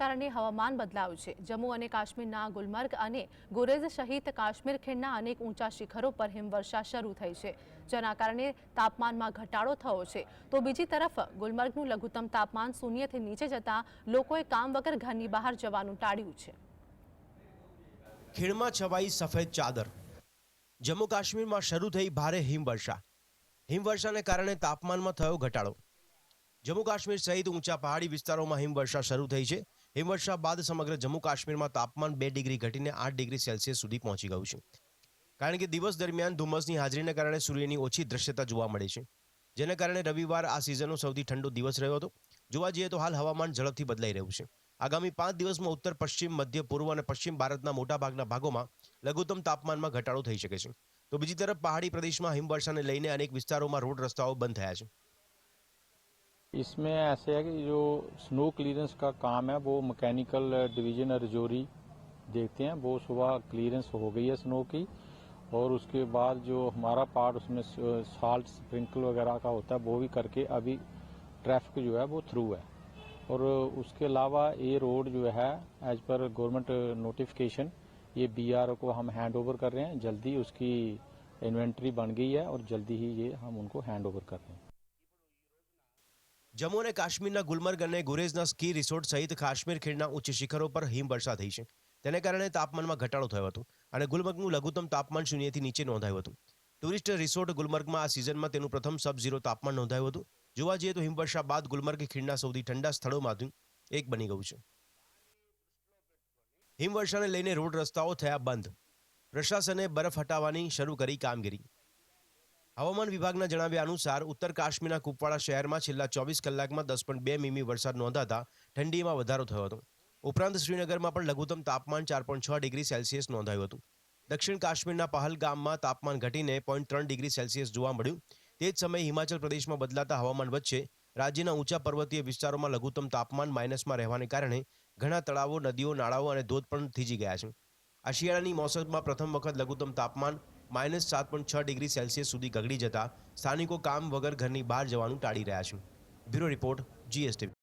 કારણે હવામાન બદલાયું છે. જમ્મુ અને કાશ્મીરના ગુલમર્ગ અને ગુરેઝ સહિત કાશ્મીર ખીણના અનેક ઊંચા શિખરો પર હિમવર્ષા શરૂ થઈ છે, જેના કારણે તાપમાનમાં ઘટાડો થયો છે. તો બીજી તરફ, ગુલમર્ગનું લઘુત્તમ તાપમાન શૂન્યથી નીચે જતા લોકોએ કામ વગર ઘરની બહાર જવાનું ટાળ્યું છે. ખીણમાં છવાઈ સફેદ ચાદર. જમ્મુ કાશ્મીરમાં શરૂ થઈ ભારે હિમવર્ષા. હિમવર્ષાને કારણે તાપમાનમાં થયો ઘટાડો. જમ્મુ કાશ્મીર સહિત ઊંચા પહાડી વિસ્તારોમાં હિમવર્ષા શરૂ થઈ છે. હિમવર્ષા બાદ સમગ્ર જમ્મુ કાશ્મીરમાં તાપમાન બે ડિગ્રી ઘટીને આઠ ડિગ્રી સેલ્સિયસ સુધી પહોંચી ગયું છે. કારણ કે દિવસ દરમિયાન ધુમ્મસની હાજરીને કારણે સૂર્યની ઓછી દ્રશ્યતા જોવા મળે છે. જેને કારણે રવિવાર આ સિઝનનો સૌથી ઠંડો દિવસ રહ્યો હતો. જોવા જઈએ તો હાલ હવામાન ઝડપથી બદલાઈ રહ્યું છે. આગામી પાંચ દિવસમાં ઉત્તર, પશ્ચિમ, મધ્ય, પૂર્વ અને પશ્ચિમ ભારતના મોટાભાગના ભાગોમાં લઘુત્તમ તાપમાનમાં ઘટાડો થઈ શકે છે. તો બીજી તરફ પહાડી પ્રદેશમાં હિમવર્ષાને લઈને અનેક વિસ્તારોમાં રોડ રસ્તાઓ બંધ થયા છે. इसमें ऐसे है कि जो स्नो क्लियरेंस का काम है, वो मैकेनिकल डिवीज़न रजौरी देखते हैं। वो सुबह क्लियरेंस हो गई है स्नो की और उसके बाद जो हमारा पार्ट उसमें साल्ट स्प्रिंकल वगैरह का होता है, वो भी करके अभी ट्रैफ़िक जो है वो थ्रू है। और उसके अलावा ये रोड जो है एज पर गवर्नमेंट नोटिफिकेशन ये बीआरओ को हम हैंड ओवर कर रहे हैं। जल्दी उसकी इन्वेंट्री बन गई है और जल्दी ही ये हम उनको हैंड ओवर कर रहे हैं। જમ્મુ અને કાશ્મીરના ગુલમર્ગ અને ગુરેઝના સ્કી રિસોર્ટ સહિત કાશ્મીર ખીણના ઉચ્ચ શિખરો પર હિમવર્ષા થઈ છે. તેને કારણે તાપમાનમાં ઘટાડો થયો હતો અને ગુલમર્ગનું લઘુત્તમ તાપમાન શૂન્યથી નીચે નોંધાયું હતું. ટુરિસ્ટ રિસોર્ટ ગુલમર્ગમાં આ સિઝનમાં તેનું પ્રથમ સબ ઝીરો તાપમાન નોંધાયું હતું. જોવા જઈએ તો હિમવર્ષા બાદ ગુલમર્ગ ખીણના સૌથી ઠંડા સ્થળોમાંથી એક બની ગયું છે. હિમવર્ષાને લઈને રોડ રસ્તાઓ થયા બંધ. પ્રશાસને બરફ હટાવવાની શરૂ કરી કામગીરી. હવામાન વિભાગના જણાવ્યા અનુસાર ઉત્તર કાશ્મીરના કુપવાડા શહેરમાં છેલ્લા ચોવીસ કલાકમાં દસ પોઈન્ટ બે મીમી વરસાદ નોંધાતા ઠંડીમાં વધારો થયો હતો. ઉપરાંત શ્રીનગરમાં પણ લઘુત્તમ તાપમાન ચાર પોઈન્ટ છ ડિગ્રી સેલ્સિયસ નોંધાયું હતું. દક્ષિણ કાશ્મીરના પહલગામમાં તાપમાન ઘટીને પોઈન્ટ ત્રણ ડિગ્રી સેલ્સિયસ જોવા મળ્યું. તે જ સમયે હિમાચલ પ્રદેશમાં બદલાતા હવામાન વચ્ચે રાજ્યના ઊંચા પર્વતીય વિસ્તારોમાં લઘુત્તમ તાપમાન માઇનસમાં રહેવાને કારણે ઘણા તળાવો, નદીઓ, નાળાઓ અને ધોધ પણ થીજી ગયા છે. આ શિયાળાની મોસમમાં પ્રથમ વખત લઘુત્તમ તાપમાન માઇનસ સાત પોઈન્ટ છ ડિગ્રી સેલ્સિયસ સુધી ગગડી જતા સ્થાનિકો કામ વગર ઘરની બહાર જવાનું ટાળી રહ્યા છે. Bureau report GST